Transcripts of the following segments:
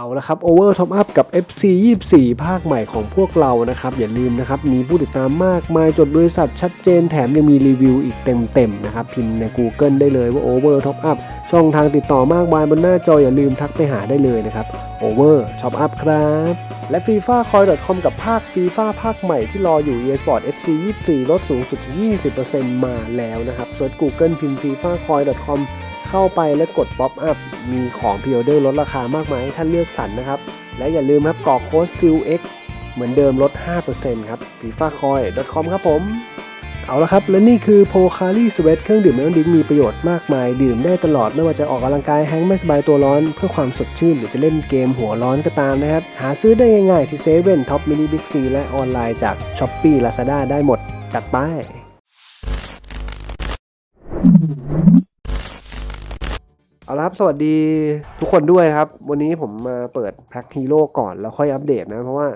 เอาละครับ Over Top Up กับ FC 24 ภาคใหม่ของพวกเรานะครับ อย่าลืมนะครับ มีผู้ติดตามมากมายจดบริษัทชัดเจนแถมยังมีรีวิวอีกเต็มๆนะครับ พิมพ์ใน Google ได้เลยว่า Over Top Up ช่องทางติดต่อมากมายบนหน้าจออย่าลืมทักไปหาได้เลยนะครับ Over Top Up ครับ และ FIFA Coin.com กับภาค FIFA ภาคใหม่ที่รออยู่ eSport FC 24 ลดสูงสุดถึง20%มาแล้วนะครับเซิร์ช Google พิมพ์ FIFA Coin.com เข้าไปและกด Pop Up มีของพ r ออเดอร์ลดราคามากมายให้ท่านเลือกสรรนะครับ และอย่าลืมครับกรอกโค้ด SILX เหมือนเดิมลด 5%ครับ fifacoin.com ครับผม เอาละครับ และนี่คือ p o c a r i Sweat เครื่องดื่มน้ำดิ้งมีประโยชน์มากมาย ดื่มได้ตลอดไม่ว่าจะออกกำลังกายแฮงก์ไม่สบายตัวร้อน เพื่อความสดชื่น หรือจะเล่นเกมหัวร้อนก็ตามนะครับ หาซื้อได้ง่ายๆที่เซเว่นท็อปมินิบิ๊กซีและออนไลน์จาก s h อ p e e Lazada ได้หมดจัดไป เอาละครับ สวัสดีทุกคนด้วยครับ วันนี้ผมมาเปิดแพ็คฮีโร่ก่อนแล้วค่อยอัปเดตนะ เพราะว่า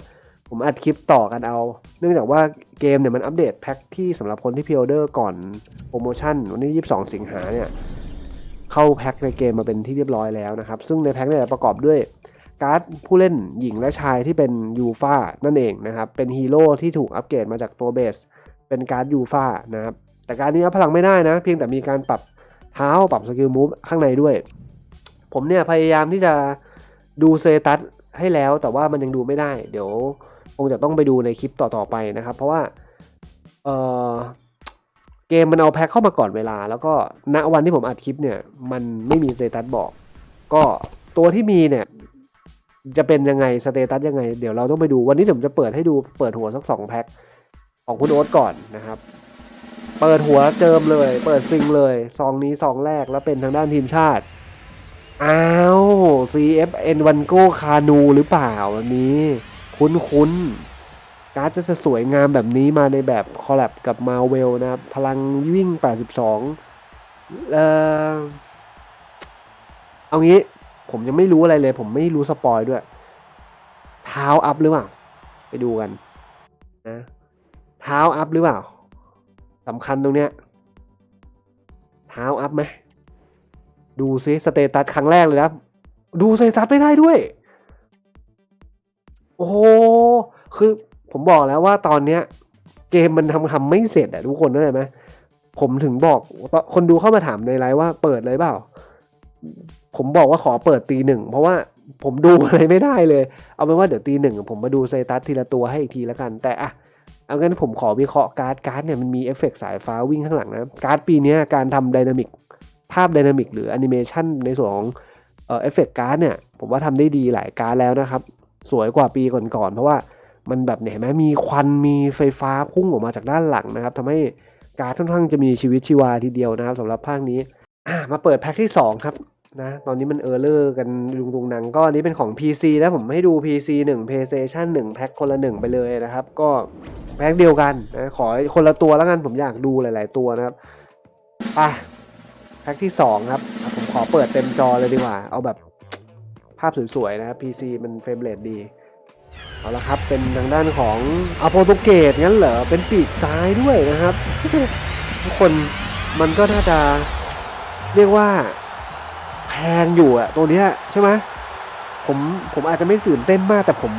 ผมอัดคลิปต่อกันเอา เนื่องจากว่าเกมเนี่ยมันอัปเดตแพ็คที่สำหรับคนที่พิออเดอร์ก่อนโปรโมชั่น วันนี้ 22 สิงหาเนี่ย เข้าแพ็คในเกมมาเป็นที่เรียบร้อยแล้วนะครับ ซึ่งในแพ็คเนี่ยประกอบด้วยการ์ดผู้เล่นหญิงและชายที่เป็นยูฟานั่นเองนะครับ เป็นฮีโร่ที่ถูกอัปเกรดมาจากตัวเบส เป็นการ์ดยูฟานะครับ แต่การนี้อัพพลังไม่ได้นะ เพียงแต่มีการปรับ เท้าปรับสกิลมูฟข้างในด้วย ผมเนี่ยพยายามที่จะดูเซตัสให้แล้วแต่ว่ามันยังดูไม่ได้ เดี๋ยวคงจะต้องไปดูในคลิปต่อๆไปนะครับ เพราะว่าเออเกมมันเอาแพ็คเข้ามาก่อนเวลา แล้วก็ณวันที่ผมอัดคลิปเนี่ย มันไม่มีสเตตัสบอก ก็ตัวที่มีเนี่ย จะเป็นยังไงสเตตัสยังไง เดี๋ยวเราต้องไปดูวันนี้ผมจะเปิดให้ดูเปิดหัวสักสองแพ็คของคุณโอ๊ตก่อนนะครับ เปิดหัวเจิมเลย เปิดซิงเลยซองนี้ซองแรกแล้วเป็นทางด้านทีมชาติอ้าว CFN วันโก้คานูหรือเปล่าวันนี้ คุ้นคุ้นๆการ์ดจะสวยงามแบบนี้มาในแบบคอลแลบกับมาเวลนะครับ พลังวิ่ง 82 เอ่อ เอางี้ผมยังไม่รู้อะไรเลย ผมไม่รู้สปอยด้วย เท้าอัพหรือเปล่า ไปดูกันนะ เท้าอัพหรือเปล่า สำคัญตรงเนี้ยเท้าอัพไหมดูซิสเตตัสครั้งแรกเลยนะดูสเตตัสไม่ได้ด้วย โอ้โหคือผมบอกแล้วว่าตอนเนี้ย เกมมันทำทำไม่เสร็จอะทุกคนเข้าใจไหมผมถึงบอกคนดูเข้ามาถามในไลฟ์ว่าเปิดเลยเปล่า ผมบอกว่าขอเปิดตีหนึ่งเพราะว่าผมดูอะไรไม่ได้เลย เอาเป็นว่าเดี๋ยวตีหนึ่งผมมาดูสเตตัสทีละตัวให้อีกทีแล้วกัน แต่อะ เอางั้นผมขอวิเคราะห์การ์ดการ์ดเนี่ยมันมีเอฟเฟกต์สายฟ้าวิ่งข้างหลังนะการ์ดปีนี้การทำไดนามิกภาพไดนามิกหรือแอนิเมชันในส่วนของเอฟเฟกต์การ์ดเนี่ยผมว่าทำได้ดีหลายการ์ดแล้วนะครับ สวยกว่าปีก่อนๆเพราะว่ามันแบบเห็นไหมมีควันมีไฟฟ้าพุ่งออกมาจากด้านหลังนะครับทำให้การ์ดค่อนข้างจะมีชีวิตชีวาทีเดียวนะครับสำหรับภาคนี้มาเปิดแพ็คที่ 2 ครับ นะ ตอนนี้มันเออร์เลอร์กันลุงตุงนังก็อันนี้เป็นของ PC แล้วผมให้ดู PC 1 PlayStation 1 แพ็คคนละ 1 ไปเลยนะครับ ก็แพ็คเดียวกันนะขอคนละตัวแล้วกันผมอยากดูหลาย ๆ ตัวนะครับอะแพ็คที่ 2 ครับ ผมขอเปิดเต็มจอเลยดีกว่า เอาแบบภาพสวย ๆ นะครับ PC มันเฟรมเรทดีเอาละครับ เป็นทางด้านของอโปรตุเกสงั้นเหรอ เป็นปีกซ้ายด้วยนะครับ ทุกคนมันก็น่าจะเรียกว่า พงอยู่อะตัวเนี้ยใช่ไหมผมผมอาจจะไม่ตื่นเต้นมาก แต่ผม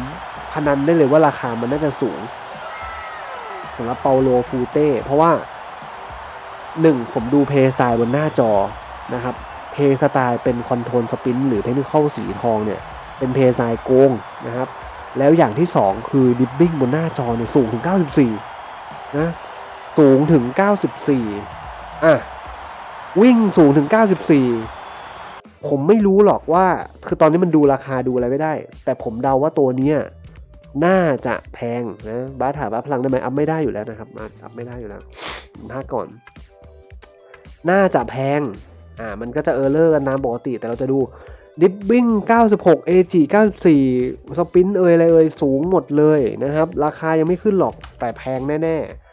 พนันได้เลยว่าราคามันน่าจะสูงสำหรับเปาโลฟูเต้เพราะว่าหนึ่งผมดูเพย์สไตล์บนหน้าจอนะครับเพย์สไตล์เป็นคอนโทรลสปินหรือเทคนิคเข้าสีทองเนี่ย เป็นเพย์สไตล์โกงนะครับ แล้วอย่างที่สองคือดิบบิ้งบนหน้าจอเนี่ยสูงถึง 94 นะ สูงถึง 94 อะ วิ่งสูงถึง 94 ผมไม่รู้หรอกว่า คือตอนนี้มันดูราคาดูอะไรไม่ได้ แต่ผมเดาว่าตัวเนี้ยน่าจะแพงนะบ้าถามว่าพลังได้ไหมอัพไม่ได้อยู่แล้วนะครับอัพไม่ได้อยู่แล้วถ้าก่อน น่าจะแพง อ่า มันก็จะเออร์เลอร์กันตามปกติ แต่เราจะดูดิบบิ้ง96 AG 94 สปินเอยอะไรเอยสูงหมดเลยนะครับ ราคายังไม่ขึ้นหรอกแต่แพงแน่ ๆ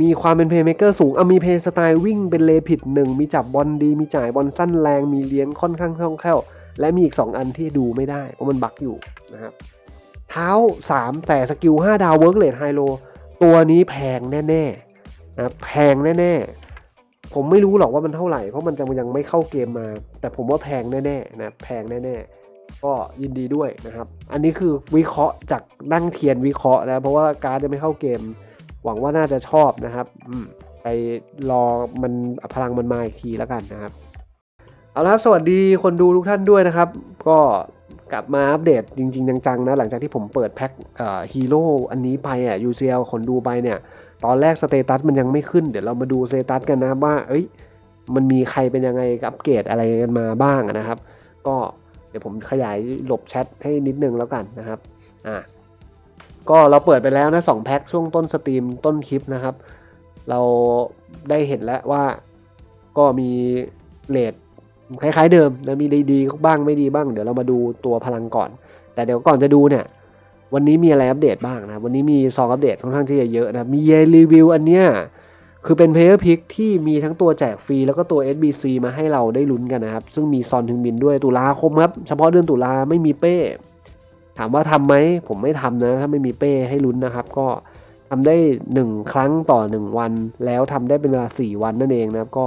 มีความเป็นเพย์เมเกอร์สูงอะมีเพย์สไตล์วิ่งเป็นเลผิดหนึ่งมีจับบอลดี มีจ่ายบอลสั้นแรง มีเลี้ยงค่อนข้างคล่องแคล่ว และมีอีก 2 อันที่ดูไม่ได้ เพราะมันบักอยู่นะครับ เท้า 3 แต่สกิล 5 ดาวเวิร์กเลดไฮโลตัวนี้แพงแน่ๆนะแพงแน่ๆ ผมไม่รู้หรอกว่ามันเท่าไหร่ เพราะมันยังไม่เข้าเกมมา แต่ผมว่าแพงแน่ๆนะแพงแน่ๆก็ยินดีด้วยนะครับ อันนี้คือวิเคราะห์จากนั่งเทียนวิเคราะห์นะ เพราะว่าการจะไม่เข้าเกม หวังว่าน่าจะชอบนะครับไปรอมันพลังมันมาอีกทีแล้วกันนะครับ เอาละครับ สวัสดีคนดูทุกท่านด้วยนะครับ ก็กลับมาอัปเดตจริง ๆ จังๆนะหลังจากที่ผมเปิดแพ็คฮีโร่อันนี้ไปอะ UCL คนดูไปเนี่ย ตอนแรกสเตตัสมันยังไม่ขึ้น เดี๋ยวเรามาดูสเตตัสกันนะครับว่า เอ้ย มันมีใครเป็นยังไงอัปเกรดอะไรกันมาบ้างนะครับ ก็เดี๋ยวผมขยายหลบแชทให้นิดนึงแล้วกันนะครับ อ่า ก็เราเปิดไปแล้วนะสองแพ็คช่วงต้นสตรีมต้นคลิปนะครับ เราได้เห็นแล้วว่าก็มีเลทคล้ายๆเดิมนะมีดีๆบ้างไม่ดีบ้าง เดี๋ยวเรามาดูตัวพลังก่อน แต่เดี๋ยวก่อนจะดูเนี่ย วันนี้มีอะไรอัปเดตบ้างนะ วันนี้มีซองอัปเดตค่อนข้างที่จะเยอะนะ มีเยรีวิวอันเนี้ยคือเป็น Player Pick ที่มีทั้งตัวแจกฟรีแล้วก็ตัว SBC มาให้เราได้ลุ้นกันนะครับ ซึ่งมีซอนถึงบินด้วยตุลาคมครับ เฉพาะเดือนตุลาไม่มีเป้ ถามว่าทำไหมผมไม่ทำนะถ้าไม่มีเป้ให้ลุ้นนะครับ ก็ทำได้ 1 ครั้งต่อ 1 วัน แล้วทำได้เป็นเวลา 4 วันนั่นเองนะครับก็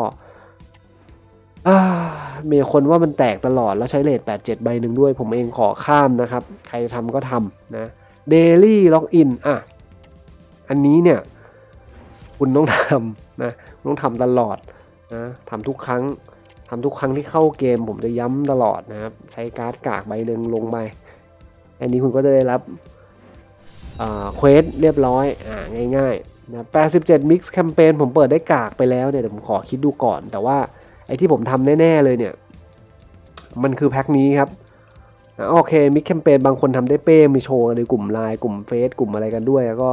มีคนว่ามันแตกตลอดแล้วใช้เลท87 ใบหนึ่งด้วย ผมเองขอข้ามนะครับ ใครทำก็ทำนะ Daily Login อะ อันนี้เนี่ย คุณต้องทำนะต้องทำตลอดนะทำทุกครั้งทำทุกครั้งที่เข้าเกมผมจะย้ำตลอดนะครับ ใช้การ์ดกากใบหนึ่งลงไป อันนี้คุณก็จะได้รับเควสเรียบร้อยอ่าง่ายๆนะ87 Mix Campaign ผมเปิดได้กากไปแล้วเนี่ยเดี๋ยวผมขอคิดดูก่อน แต่ว่าไอ้ที่ผมทำแน่ ๆ เลยเนี่ย มันคือแพ็คนี้ครับโอเค มิกแคมเปญบางคนทำได้เป้ มีโชว์ในกลุ่มไลน์กลุ่มเฟซกลุ่มอะไรกันด้วยแล้วก็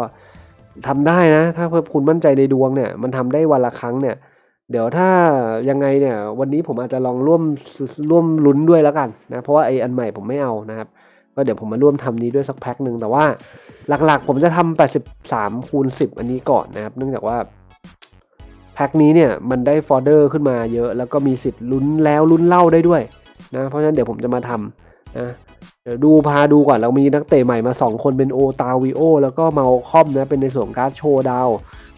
ทำได้นะ ถ้าเพื่อคุณมั่นใจในดวงเนี่ย มันทำได้วันละครั้งเนี่ย เดี๋ยวถ้ายังไงเนี่ย วันนี้ผมอาจจะลองร่วมร่วมลุ้นด้วยแล้วกันนะ เพราะว่าไออันใหม่ผมไม่เอานะครับ ก็เดี๋ยวผมมาร่วมทำนี้ด้วยสักแพ็คหนึ่งแต่ว่าหลักๆ ผมจะทำ83คูณ10 อันนี้ก่อนนะครับ เนื่องจากว่าแพ็คนี้เนี่ยมันได้ฟอร์เดอร์ขึ้นมาเยอะแล้วก็มีสิทธิ์ลุ้นแล้วลุ้นเล่าได้ด้วยนะเพราะฉะนั้นเดี๋ยวผมจะมาทำนะเดี๋ยวดูพาดูก่อนเรามีนักเตะใหม่มา 2 คนเป็นโอตาวิโอแล้วก็เมาคอมนะเป็นในส่วนการ์ดโชว์ดาว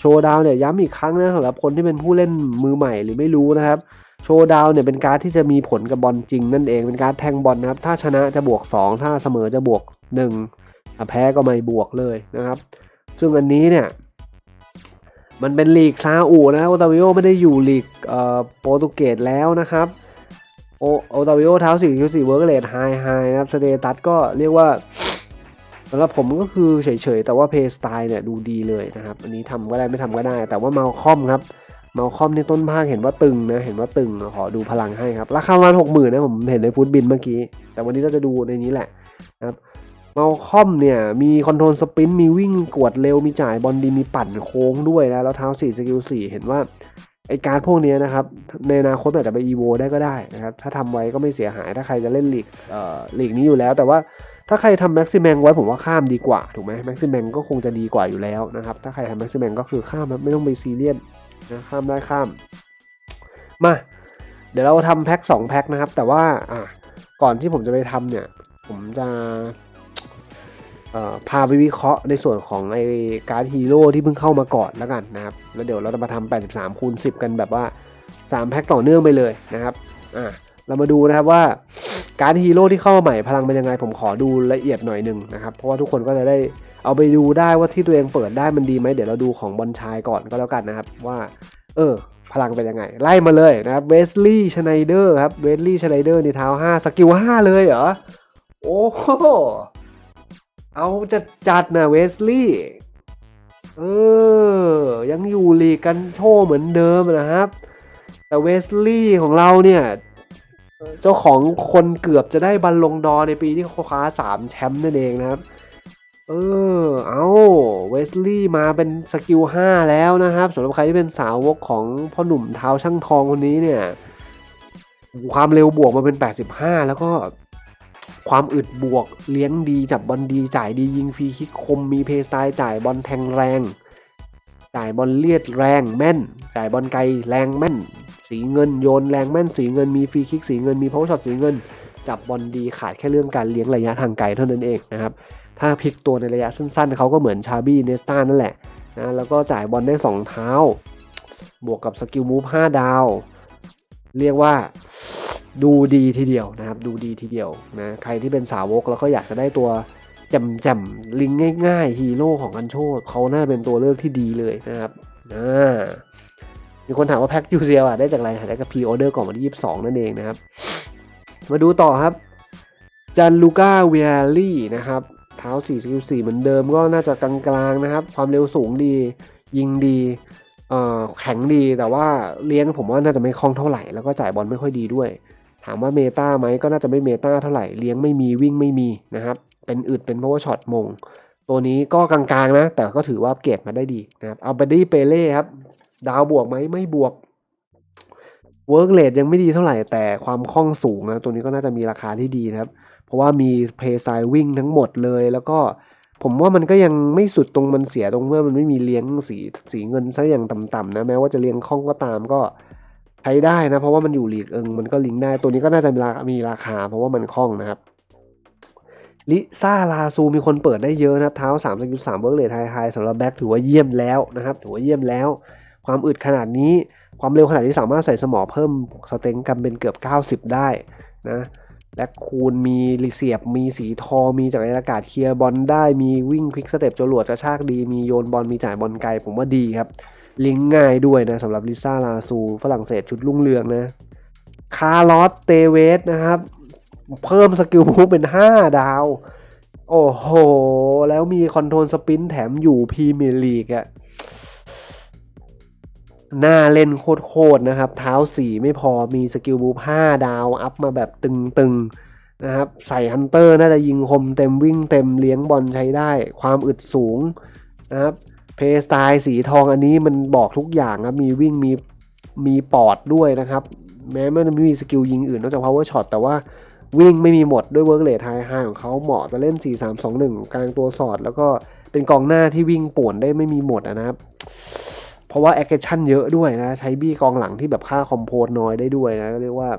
โชว์ดาวเนี่ยย้ำอีกครั้งนะสำหรับคนที่เป็นผู้เล่นมือใหม่หรือไม่รู้นะครับ โชว์ดาวเนี่ยเป็นการ์ดที่จะมีผลกับบอลจริงนั่นเองเป็นการ์ดแทงบอลนะครับ ถ้าชนะจะบวก 2 ถ้าเสมอจะบวก1ถ้าแพ้ก็ไม่บวกเลยนะครับ ซึ่งอันนี้เนี่ย มันเป็นลีกซาอุนะโอตาวิโอไม่ได้อยู่ลีกโปรตุเกสแล้วนะครับโอโอตาวิโอเท้าสี่คิวสี่เวิร์กเลดไฮไฮนะครับสเตตัสก็เรียกว่าสำหรับผมก็คือเฉยๆ แต่ว่าเพย์สไตล์เนี่ยดูดีเลยนะครับ อันนี้ทำก็ได้ไม่ทำก็ได้ แต่ว่ามาคอมครับ มาคอมในต้นภาคเห็นว่าตึงนะ เห็นว่าตึง ขอดูพลังให้ครับ ราคาประมาณหกหมื่นนะผมเห็นในฟุตบินเมื่อกี้ แต่วันนี้เราจะดูในนี้แหละนะครับมาคอมเนี่ย มีคอนโทรลสปิน มีวิ่งกวดเร็ว มีจ่ายบอลดี มีปั่นโค้งด้วยนะ แล้วเท้า4สกิล4เห็นว่าไอการพวกนี้นะครับ ในอนาคตอาจจะไปอีโวได้ก็ได้นะครับ ถ้าทำไว้ก็ไม่เสียหาย ถ้าใครจะเล่นลีกเอ่อลีกนี้อยู่แล้ว แต่ว่าถ้าใครทำแม็กซิแมงไว้ผมว่าข้ามดีกว่า ถูกไหมแม็กซิแมงก็คงจะดีกว่าอยู่แล้วนะครับ ถ้าใครทำแม็กซิแมงก็คือข้ามไม่ต้องไปซีเรียส นะข้ามได้ข้าม มา เดี๋ยวเราทำแพ็ค2แพ็คนะครับ แต่ว่าอะก่อนที่ผมจะไปทำเนี่ย ผมจะพาไปวิเคราะห์ในส่วนของไอการ์ดฮีโร่ที่เพิ่งเข้ามาก่อนแล้วกันนะครับ แล้วเดี๋ยวเราจะมาทำ83คูณ10 กันแบบว่า 3 แพ็คต่อเนื่องไปเลยนะครับ อ่าเรามาดูนะครับว่า การฮีโร่ที่เข้ามาใหม่พลังเป็นยังไงผมขอดูละเอียดหน่อยหนึ่งนะครับ เพราะว่าทุกคนก็จะได้เอาไปดูได้ว่าที่ตัวเองเปิดได้มันดีไหมเดี๋ยวเราดูของบอลชายก่อนก็แล้วกันนะครับ ว่า เออ พลังเป็นยังไง ไล่มาเลยนะครับเวสลี่ชไนเดอร์ครับเวสลี่ชไนเดอร์ในเท้า5สกิล5เลยเหรอโอ้โหเอาจะจัดนะเวสลี่เออ ยังอยู่ลีกกันโชว์เหมือนเดิมนะครับ แต่เวสลี่ของเราเนี่ย เจ้าของคนเกือบจะได้บัลลงดอในปีที่เขาคว้าสามแชมป์นั่นเองนะครับ เออ เอาเวสลี่มาเป็นสกิล5แล้วนะครับสำหรับใครที่เป็นสาวกของพ่อหนุ่มเท้าช่างทองคนนี้เนี่ย ความเร็วบวกมาเป็น 85 แล้วก็ความอึดบวกเลี้ยงดีจับบอลดีจ่ายดียิงฟรีคิกคมมีเพย์สไตล์จ่ายบอลแทงแรง จ่ายบอลเลียดแรงแม่น จ่ายบอลไกลแรงแม่น สีเงินโยนแรงแม่นสีเงินมีฟรีคิกสีเงินมีเพาช็อตสีเงิน จับบอลดีขาดแค่เรื่องการเลี้ยงระยะทางไกลเท่านั้นเองนะครับถ้าพลิกตัวในระยะสั้นๆ เขาก็เหมือนชาบี้เนสตานั่นแหละนะแล้วก็จ่ายบอลได้ 2 เท้า บวกกับสกิลมูฟ5ดาว เรียกว่าดูดีทีเดียวนะครับ ดูดีทีเดียวนะใครที่เป็นสาวกแล้วก็อยากจะได้ตัวแจ่มๆลิงง่ายๆฮีโร่ของกันโชดเขาน่าเป็นตัวเลือกที่ดีเลยนะครับอ่า มีคนถามว่าแพ็คยูเซียอะได้จากอะไรได้กับพีออเดอร์ก่อนวันที่ 22 นั่นเองนะครับ มาดูต่อครับจันลูก้าเวียรี่นะครับเท้า4สกิล4เหมือนเดิมก็น่าจะกลางๆนะครับ ความเร็วสูงดี ยิงดีแข็งดีแต่ว่าเลี้ยงผมว่าน่าจะไม่คล่องเท่าไหร่แล้วก็จ่ายบอลไม่ค่อยดีด้วย ถามว่าเมตาไหมก็น่าจะไม่เมตาเท่าไหร่เลี้ยงไม่มีวิ่งไม่มีนะครับ เป็นอึดเป็นเพราะว่าช็อตมง ตัวนี้ก็กลางๆนะ แต่ก็ถือว่าเก็บมาได้ดีนะครับเอาไปดี้เปเล่ครับ ดาวบวกไหมไม่บวกเวิร์กเลดยังไม่ดีเท่าไหร่แต่ความคล่องสูงนะตัวนี้ก็น่าจะมีราคาที่ดีนะครับ เพราะว่ามีเพย์ไซวิ่งทั้งหมดเลย แล้วก็ผมว่ามันก็ยังไม่สุดตรงมันเสียตรงเมื่อมันไม่มีเลี้ยงสีสีเงินซะอย่างต่ำๆนะแม้ว่าจะเลี้ยงคล่องก็ตามก็ใช้ได้นะ เพราะว่ามันอยู่หลีกเอิงมันก็ลิงได้ตัวนี้ก็น่าจะมีรามีราคา เพราะว่ามันคล่องนะครับลิซ่าลาซูมีคนเปิดได้เยอะนะครับเท้า3 3เบิร์กเลทไฮไฮสำหรับแบ็คถือว่าเยี่ยมแล้วนะครับถือว่าเยี่ยมแล้ว ความอึดขนาดนี้ ความเร็วขนาดที่สามารถใส่สมอเพิ่มสเต็งกันเป็นเกือบ 90 ได้นะแบ็คคูณมีรีเสียบมีสีทองมีจากรยานอากาศเคลียร์บอลได้มีวิ่งควิกสเต็ปจรวดกระชากดี มีโยนบอลมีจ่ายบอลไกล ผมว่าดีครับ ลิงง่ายด้วยนะสำหรับลิซ่าลาซู ฝรั่งเศสชุดรุ่งเรืองนะ คาร์ลอสเตเวสนะครับ เพิ่มสกิลมูฟเป็น 5 ดาว โอ้โห แล้วมีคอนโทรลสปินแถมอยู่พรีเมียร์ลีกอะ หน้าเล่นโคตรๆนะครับ เท้าสีไม่พอมีสกิลบูฟ5ดาว อัพมาแบบตึงๆนะครับ ใส่ฮันเตอร์น่าจะยิงคมเต็มวิ่งเต็มเลี้ยงบอลใช้ได้ ความอึดสูงนะครับ เพย์สไตล์สีทองอันนี้มันบอกทุกอย่างครับ มีวิ่งมีมีปอดด้วยนะครับ แม้มันไม่มีสกิลยิงอื่นนอกจาก power shot แต่ว่าวิ่งไม่มีหมดด้วยเวิร์กเลทไฮไฮของเขาเหมาะจะเล่น 4 3 2 1 กลางตัวสอด แล้วก็เป็นกองหน้าที่วิ่งป่วนได้ไม่มีหมดนะครับ เพราะว่าแอคชั่นเยอะด้วยนะ ใช้บี้กองหลังที่แบบค่าคอมโพสน้อยได้ด้วยนะเรียกว่า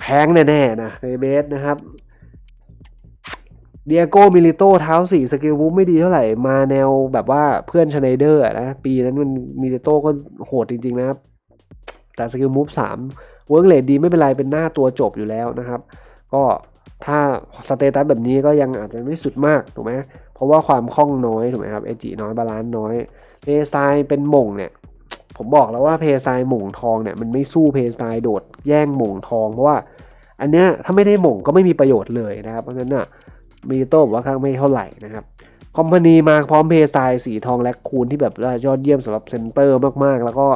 แพงแน่ๆนะในเบสนะครับเดียโก้มิลิโตเท้าสี่สกิลวูฟไม่ดีเท่าไหร่ มาแนวแบบว่าเพื่อนชไนเดอร์นะ ปีนั้นมันมิลิโตก็โหดจริงๆนะครับ แต่สกิลมูฟสามเวิร์กเลดดีไม่เป็นไร เป็นหน้าตัวจบอยู่แล้วนะครับ ก็ถ้าสเตตัสแบบนี้ก็ยังอาจจะไม่สุดมาก ถูกไหมเพราะว่าความคล่องน้อย ถูกไหมครับ เอจิน้อย บาลานซ์น้อย เพย์ไซเป็นหม่งเนี่ยผมบอกแล้วว่าเพย์ไซหม่งทองเนี่ยมันไม่สู้เพย์ไซโดดแย่งหม่งทองเพราะว่าอันเนี้ยถ้าไม่ได้หม่งก็ไม่มีประโยชน์เลยนะครับเพราะฉะนั้นน่ะมีโต้บอกว่าข้างไม่เท่าไหร่นะครับคอมพานีมาพร้อมเพย์สไตล์สีทองและคูณที่แบบยอดเยี่ยมสำหรับเซนเตอร์มากๆ แล้วก็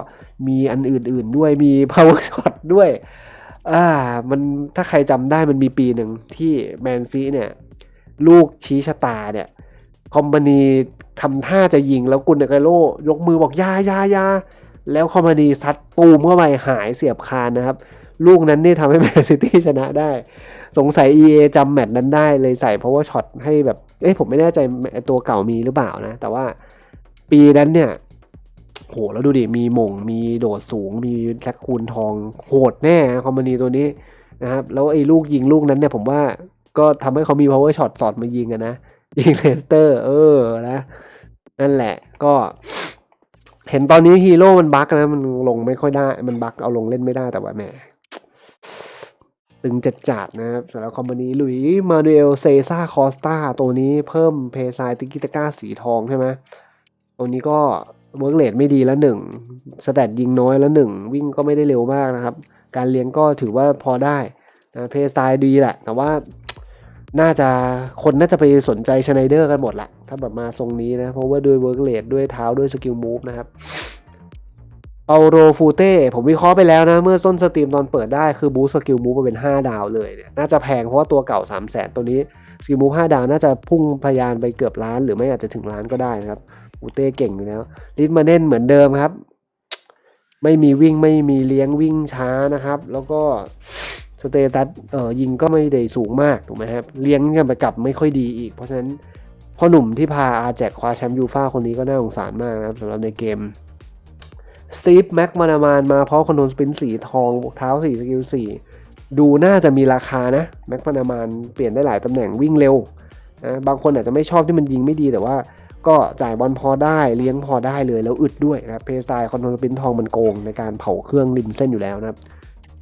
มีอันอื่นๆด้วยมี power shot ด้วยอ่ามันถ้าใครจำได้มันมีปีหนึ่งที่แมนซีเนี่ย ลูกชี้ชะตาเนี่ย คอมพานี ทำท่าจะยิงแล้วกุนเดกาโลยกมือบอกยายายาแล้วคอมพานีซัดตูมเข้าไปหายเสียบคานนะครับ ลูกนั้นนี่ทำให้แมนซิตี้ชนะได้ สงสัย EA จำแมตช์นั้นได้เลยใส่ power shot ให้แบบ เอ้ยผมไม่แน่ใจตัวเก่ามีหรือเปล่านะ แต่ว่าปีนั้นเนี่ยโหแล้วดูดิ มีมง มีโดดสูง มีแท็กคูณทองโหดแน่คอมมานีตัวนี้นะครับ แล้วไอ้ลูกยิงลูกนั้นเนี่ยผมว่าก็ทำให้เขามี power shot สอดมายิงกันนะ ยิงเลสเตอร์ เออนะนั่นแหละก็ เห็นตอนนี้ฮีโร่มันบั๊กนะ มันลงไม่ค่อยได้ มันบั๊กเอาลงเล่นไม่ได้แต่ว่าแหมตึงจัดจัดนะครับสำหรับคอมพานีลุยมาดูเอลเซซ่าคอสตาตัวนี้เพิ่มเพย์ไซติกิตาก้าสีทองใช่ไหมตัวนี้ก็เวิร์กเลดไม่ดีแล้วหนึ่งสแตทยิงน้อยแล้วหนึ่งวิ่งก็ไม่ได้เร็วมากนะครับ การเลี้ยงก็ถือว่าพอได้นะเพย์ไซดีแหละ แต่ว่า น่าจะคนน่าจะไปสนใจชไนเดอร์กันหมดแหละถ้าแบบมาทรงนี้นะ เพราะว่าด้วยเวิร์กเลดด้วยเท้าด้วยสกิลมูฟนะครับเปาโรฟูเต้ผมวิเคราะห์ไปแล้วนะ เมื่อต้นสตรีมตอนเปิดได้คือบูสกิลมูฟมาเป็น 5 ดาวเลยเนี่ยน่าจะแพงเพราะว่าตัวเก่า 3 0 0แสนตัวนี้สกิลมูฟ5ดาวน่าจะพุ่งพยานไปเกือบล้าน หรือไม่อาจจะถึงล้านก็ได้นะครับฟูเต้เก่งอยู่แล้วลิทมาเน่นเหมือนเดิมครับ ไม่มีวิ่งไม่มีเลี้ยงวิ่งช้านะครับ แล้วก็ สเตตัสเอ่อยิงก็ไม่ได้สูงมากถูกไหมครับเลี้ยงกันไปกลับไม่ค่อยดีอีก เพราะฉะนั้นพ่อหนุ่มที่พาอาแจกคว้าแชมป์ยูฟ่าคนนี้ก็น่าสงสารมากนะครับสำหรับในเกมสตีฟแม็กมานามานมาเพราะคอนโทรลสปินสีทองเท้าสีสกิลสี่ดูน่าจะมีราคานะแม็กมานามานเปลี่ยนได้หลายตำแหน่งวิ่งเร็วนะบางคนอาจจะไม่ชอบที่มันยิงไม่ดีแต่ว่าก็จ่ายบอลพอได้เลี้ยงพอได้เลยแล้วอึดด้วยนะเพสไตล์คอนโทรลสปินทองมันโกงในการเผาเครื่องริมเส้นอยู่แล้วนะครับ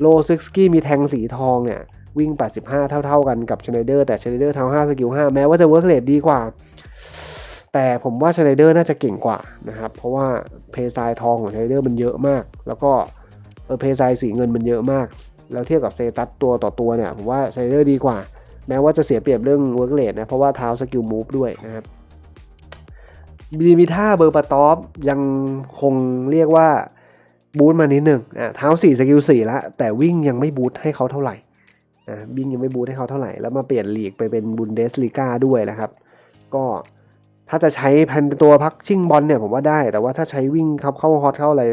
โลซิกสกี้มีแทงสีทองเนี่ยวิ่ง 85 เท่า ๆ กันกับชไนเดอร์แต่ชไนเดอร์เท้า5สกิล 5 แม้ว่าจะเวิร์กเรทดีกว่า แต่ผมว่าชไนเดอร์น่าจะเก่งกว่านะครับ เพราะว่าเพย์ไซทองของชไนเดอร์มันเยอะมาก แล้วก็เออเพย์ไซสีเงินมันเยอะมาก แล้วเทียบกับเซตัสตัวต่อตัวเนี่ย ผมว่าชไนเดอร์ดีกว่า แม้ว่าจะเสียเปรียบเรื่องเวิร์กเรทนะ เพราะว่าเท้าสกิลมูฟด้วยนะครับมีมีท่าเบอร์ปาตอฟยังคงเรียกว่า บูทมานิดหนึ่งอะเท้า4สกิล4แล้วแต่วิ่งยังไม่บูทให้เขาเท่าไหร่อะวิ่งยังไม่บูทให้เขาเท่าไหร่แล้วมาเปลี่ยนลีกไปเป็นบุนเดสลีกาด้วยนะครับ ก็ถ้าจะใช้พันตัวพักชิงบอลเนี่ยผมว่าได้ แต่ว่าถ้าใช้วิ่งเข้าเข้าฮอตเข้าอะไร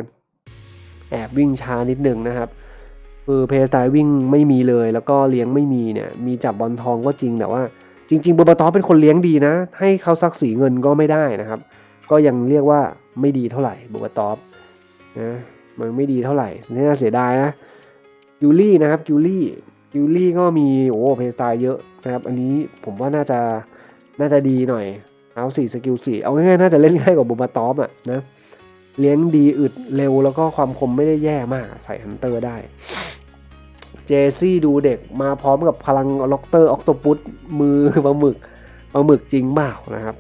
แอบวิ่งช้านิดหนึ่งนะครับคือเพย์สไตล์วิ่งไม่มีเลย แล้วก็เลี้ยงไม่มีเนี่ยมีจับบอลทองก็จริงแต่ว่าจริงๆบอร์บาตอเป็นคนเลี้ยงดีนะ ให้เขาซักสีเงินก็ไม่ได้นะครับ ก็ยังเรียกว่าไม่ดีเท่าไหร่บอร์บาตอนะ มันไม่ดีเท่าไหร่นี่น่าเสียดายนะกิลลี่นะครับกิลลี่กิลลี่ก็มีโอ้เพยสไตล์เยอะนะครับ อันนี้ผมว่าน่าจะน่าจะดีหน่อยเอาสี่สกิลสี่เอาง่ายๆน่าจะเล่นง่ายกว่าบอร์บาตอฟอะนะเลี้ยงดีอึดเร็วแล้วก็ความคมไม่ได้แย่มากใส่ฮันเตอร์ได้ เจซี่ดูเด็กมาพร้อมกับพลังล็อกเตอร์ออกโตปุสมือปลาหมึกปลาหมึกจริงเปล่านะครับ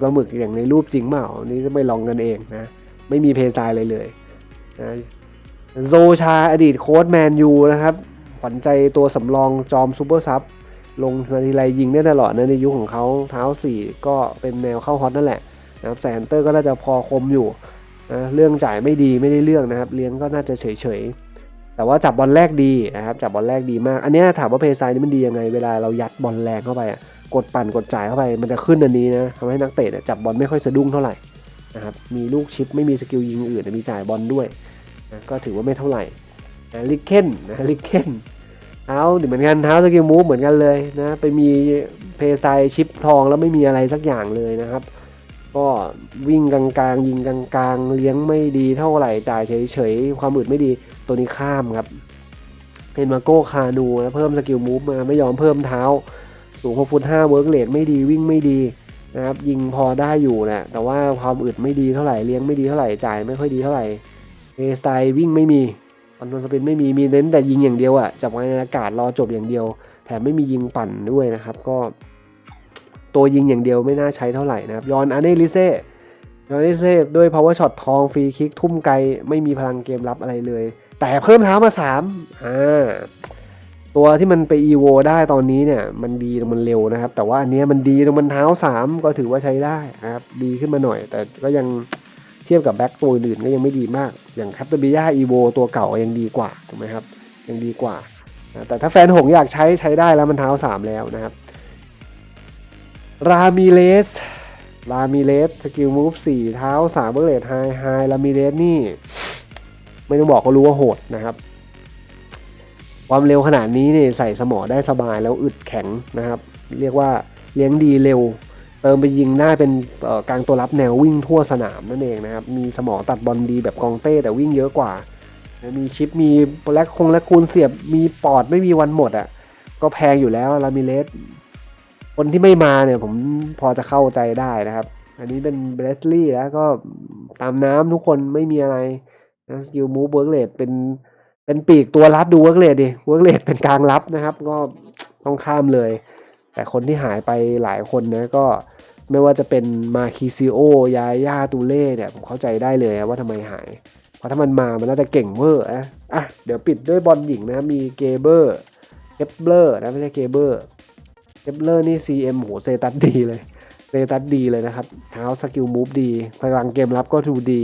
ปลาหมึกอย่างในรูปจริงเปล่านนี้จะไม่ลองกันเองนะ ไม่มีเพย์ไซน์เลยเลย โซชาอดีตโค้ชแมนยูนะครับขวัญใจตัวสำรองจอมซูเปอร์ซับลงนาทีไรยิงได้ตลอดนะในยุคของเขาเท้าสี่ก็เป็นแนวเข้าฮอตนั่นแหละนะครับแซนเตอร์ก็น่าจะพอคมอยู่นะเรื่องจ่ายไม่ดีไม่ได้เรื่องนะครับ เลี้ยงก็น่าจะเฉยๆ แต่ว่าจับบอลแรกดีนะครับจับบอลแรกดีมาก อันนี้ถามว่าเพย์ไซน์นี่มันดียังไง เวลาเรายัดบอลแรงเข้าไปกดปั่นกดจ่ายเข้าไปมันจะขึ้นอันนี้นะทำให้นักเตะจับบอลไม่ค่อยสะดุ้งเท่าไหร่ นะครับมีลูกชิปไม่มีสกิลยิงอื่นแต่มีจ่ายบอลด้วยนะก็ถือว่าไม่เท่าไหร่นะลิเคนนะลิเคนเท้าเหมือนกันเท้าสกิลมูฟเหมือนกันเลยนะไปมีเพย์ไซน์ชิปทองแล้วไม่มีอะไรสักอย่างเลยนะครับ ก็วิ่งกลางๆ ยิงกลางๆ เลี้ยงไม่ดีเท่าไหร่จ่ายเฉยๆ ความอึดไม่ดีตัวนี้ข้ามครับเป็นมาโก้คานูนะเพิ่มสกิลมูฟมาไม่ยอมเพิ่มเท้า สูง6ฟุต5เวิร์กเลทไม่ดีวิ่งไม่ดี นะครับยิงพอได้อยู่แหละแต่ว่าความอึดไม่ดีเท่าไหร่เลี้ยงไม่ดีเท่าไหร่จ่ายไม่ค่อยดีเท่าไหร่เอสไตล์วิ่งไม่มีคอนโทรลสปินไม่มีมีเน้นแต่ยิงอย่างเดียวอะจับไว้ในอากาศรอจบอย่างเดียว แถมไม่มียิงปั่นด้วยนะครับ ก็ ตัวยิงอย่างเดียวไม่น่าใช้เท่าไหร่นะครับยอนอาเนลิเซ่ยอนอาเนลิเซ่ด้วย power shot ทองฟรีคิกทุ่มไกลไม่มีพลังเกมรับอะไรเลย แต่เพิ่มเท้ามาสามอ่า ตัวที่มันไป EVO ได้ตอนนี้เนี่ย มันดีตรงมันเร็วนะครับ แต่ว่าอันนี้มันดีตรงมันเท้าสามก็ถือว่าใช้ได้นะครับ ดีขึ้นมาหน่อย แต่ก็ยังเทียบกับแบ็กตัวอื่นก็ยังไม่ดีมาก อย่างแคปเตอร์บิยา EVO ตัวเก่ายังดีกว่าถูกไหมครับยังดีกว่า แต่ถ้าแฟนหงอยากใช้ใช้ได้แล้วมันเท้าสามแล้วนะครับรามิเลสรามิเลสสกิลมูฟสี่เท้าสามเบอร์เลทไฮไฮรามิเลสนี่ ไม่ต้องบอกก็รู้ว่าโหดนะครับ ความเร็วขนาดนี้เนี่ยใส่สมอได้สบายแล้วอึดแข็งนะครับ เรียกว่าเลี้ยงดีเร็ว เติมไปยิงได้เป็นกลางตัวรับแนววิ่งทั่วสนามนั่นเองนะครับ มีสมอตัดบอลดีแบบกองเต้แต่วิ่งเยอะกว่า มีชิปมีแลกคงและคูณเสียบมีปอดไม่มีวันหมดอะ่ะก็แพงอยู่แล้วลามิเลสคนที่ไม่มาเนี่ยผมพอจะเข้าใจได้นะครับ อันนี้เป็นเบรสลี่แล้วก็ตามน้ำทุกคนไม่มีอะไรนะสกิลมูฟเวิร์กเลดเป็น เป็นปีกตัวรับดูเวิร์กเลดดิเวิร์กเลดเป็นกลางรับนะครับ ก็ต้องข้ามเลย แต่คนที่หายไปหลายคนนะก็ไม่ว่าจะเป็นมาคิซิโอยาย่าตูเล่เนี่ยผมเข้าใจได้เลยว่าทำไมหาย เพราะถ้ามันมามันน่าจะเก่งเวอร์นะอะเดี๋ยวปิดด้วยบอลหญิงนะมีเกเบอร์เอฟเบอร์นะไม่ใช่เกเบอร์เอฟเลอร์นี่ CM โหเซตัสดีเลยเซตัสดีเลยนะครับเท้าสกิลมูฟดี พลังเกมรับก็ดูดี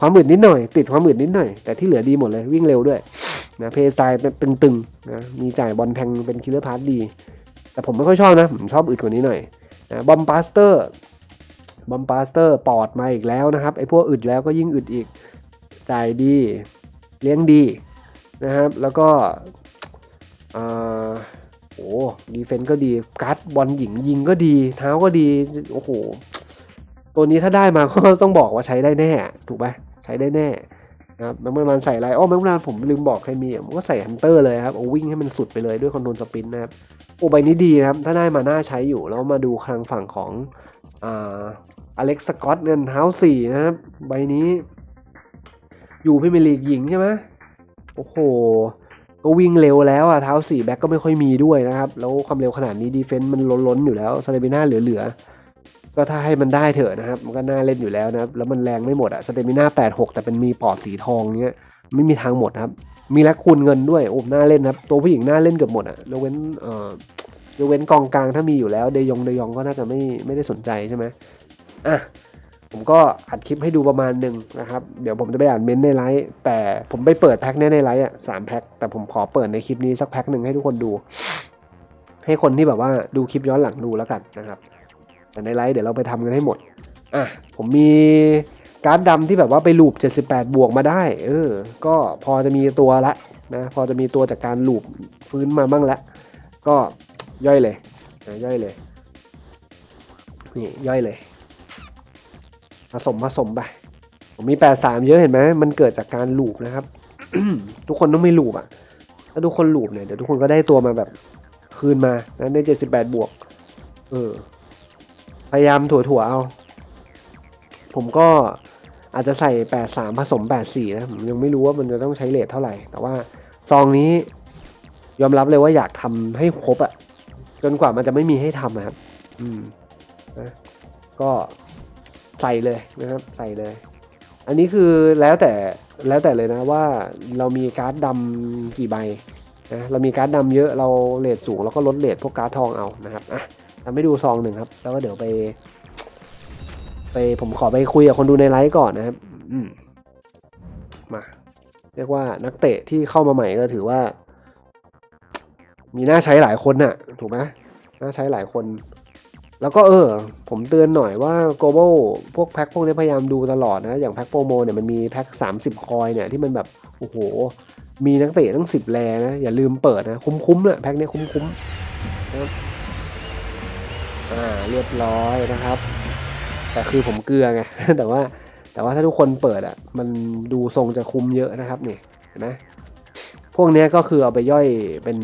ความอื่นนิดหน่อย ติดความอื่นนิดหน่อย แต่ที่เหลือดีหมดเลยวิ่งเร็วด้วยนะเพย์สไตล์เป็นตึงนะมีจ่ายบอลแทงเป็นคิลเลอร์พาร์ตดี แต่ผมไม่ค่อยชอบนะ ผมชอบอึดกว่านี้หน่อยนะบอมปาสเตอร์บอมปาสเตอร์ปอดมาอีกแล้วนะครับไอ้พวกอึดแล้วก็ยิ่งอึดอีกจ่ายดี เลี้ยงดีนะครับแล้วก็อ่าโอ้ดีเฟนต์ก็ดีการ์ดบอลหญิงยิงก็ดี เท้าก็ดี โอ้โห ตัวนี้ถ้าได้มาก็ต้องบอกว่าใช้ได้แน่ ถูกไหม ใช้ได้แน่นะครับแม็กมันใส่อะไรอ้อแม็กมันผมลืมบอกใครมีผมก็ใส่ฮันเตอร์เลยครับเอาวิ่งให้มันสุดไปเลยด้วยคอนโทรลสปินนะครับโอ้ใบนี้ดีนะครับ ถ้าได้มาน่าใช้อยู่ แล้วมาดูทางฝั่งของอ่าอเล็กซ์สกอตเงินเท้าสี่นะครับ ใบนี้ อยู่พรีเมลีกหญิงใช่ไหมโอ้โห ก็วิ่งเร็วแล้วอะเท้าสี่แบ็กก็ไม่ค่อยมีด้วยนะครับ แล้วความเร็วขนาดนี้ดีเฟนต์มันล้นๆอยู่แล้วสเตมิน่าเหลือๆ ก็ถ้าให้มันได้เถอะนะครับ มันก็น่าเล่นอยู่แล้วนะครับ แล้วมันแรงไม่หมดอะสเตมิน่าแปดหกแต่เป็นมีปอดสีทองเนี้ยไม่มีทางหมดนะครับ มีแลกคูณเงินด้วยโอ้น่าเล่นครับ ตัวผู้หญิงน่าเล่นเกือบหมดอะยกเว้นเอ่อยกเว้นกองกลางถ้ามีอยู่แล้วเดยองเดยองก็น่าจะไม่ไม่ได้สนใจใช่ไหมอะผมก็อัดคลิปให้ดูประมาณหนึ่งนะครับ เดี๋ยวผมจะไปอ่านเม้นต์ในไลฟ์แต่ผมไปเปิดแพ็คเนี้ยในไลฟ์อะสามแพ็คแต่ผมขอเปิดในคลิปนี้สักแพ็คหนึ่งให้ทุกคนดู ให้คนที่แบบว่าดูคลิปย้อนหลังดูแล้วกันนะครับ แต่ในไลฟ์เดี๋ยวเราไปทำกันให้หมด อะ ผมมีการ์ดดำที่แบบว่าไปลูป 78 บวกมาได้ เออ ก็พอจะมีตัวละนะ พอจะมีตัวจากการลูปฟื้นมาบ้างละ ก็ย่อยเลยนะย่อยเลย นี่ย่อยเลย ผสมผสมไปผมมี 83 เยอะเห็นไหม มันเกิดจากการลูปนะครับ ทุกคนต้องไม่ลูปอะ ถ้าทุกคนลูปเนี่ย เดี๋ยวทุกคนก็ได้ตัวมาแบบคืนมานะใน78 บวก เออ พยายามถั่วๆเอา ผมก็อาจจะใส่ 83 ผสม 84 นะ ผมยังไม่รู้ว่ามันจะต้องใช้เลทเท่าไหร่ แต่ว่าซองนี้ยอมรับเลยว่าอยากทำให้ครบอะจนกว่ามันจะไม่มีให้ทำนะครับ อืมนะก็ใส่เลยนะครับ ใส่เลย อันนี้คือแล้วแต่แล้วแต่เลยนะว่าเรามีการ์ดดำกี่ใบนะเรามีการ์ดดำเยอะเราเลทสูง แล้วก็ลดเลทพวกการ์ดทองเอานะครับอะ ทำให้ดูซองหนึ่งครับ แล้วก็เดี๋ยวไป ไปผมขอไปคุยกับคนดูในไลฟ์ก่อนนะครับอืมมา เรียกว่านักเตะที่เข้ามาใหม่ก็ถือว่า มีน่าใช้หลายคนน่ะ ถูกไหมน่าใช้หลายคน แล้วก็เออ ผมเตือนหน่อยว่า global พวกแพ็คพวกนี้พยายามดูตลอดนะ อย่างแพ็คโปรโมเนี่ยมันมีแพ็ค30 คอยเนี่ยที่มันแบบ โอ้โห มีนักเตะตั้ง 10 แลนะ อย่าลืมเปิดนะ คุ้มๆนะแพ็คนี้คุ้มๆนะครับ อ่าเรียบร้อยนะครับ แต่คือผมเกลือไงแต่ว่าแต่ว่าถ้าทุกคนเปิดอะมันดูทรงจะคุ้มเยอะนะครับนี่เห็นไหมพวกนี้ก็คือเอาไปย่อยเป็น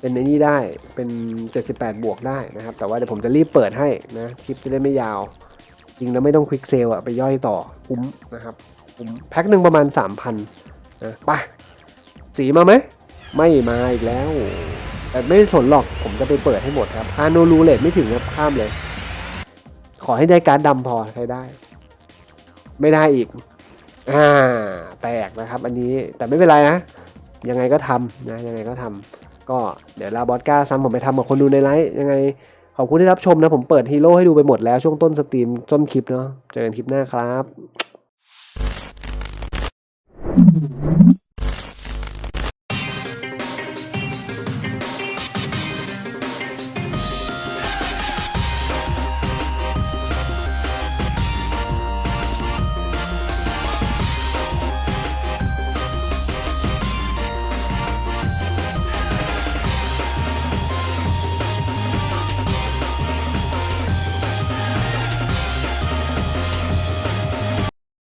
เป็นไอนี่ได้เป็น 78 บวกได้นะครับ แต่ว่าเดี๋ยวผมจะรีบเปิดให้นะคลิปจะได้ไม่ยาว จริงแล้วไม่ต้องควิกเซลอะไปย่อยต่อคุ้มนะครับคุ้มแพ็คหนึ่งประมาณ 3,000นะไปสีมาไหม ไม่มาอีกแล้ว แต่ไม่สนหรอกผมจะไปเปิดให้หมดครับฮาโนรูเลตไม่ถึงครับข้ามเลย ขอให้ได้การดดำพอใช้ได้ ไม่ได้อีก อ่า แตกนะครับ อันนี้แต่ไม่เป็นไรนะ ยังไงก็ทำนะยังไงก็ทำก็เดี๋ยวลาบอสก้าซ้ำผมไปทำกับคนดูในไลฟ์ยังไงขอบคุณที่รับชมนะผมเปิดฮีโร่ให้ดูไปหมดแล้วช่วงต้นสตรีมต้นคลิปเนาะเจอกันคลิปหน้าครับ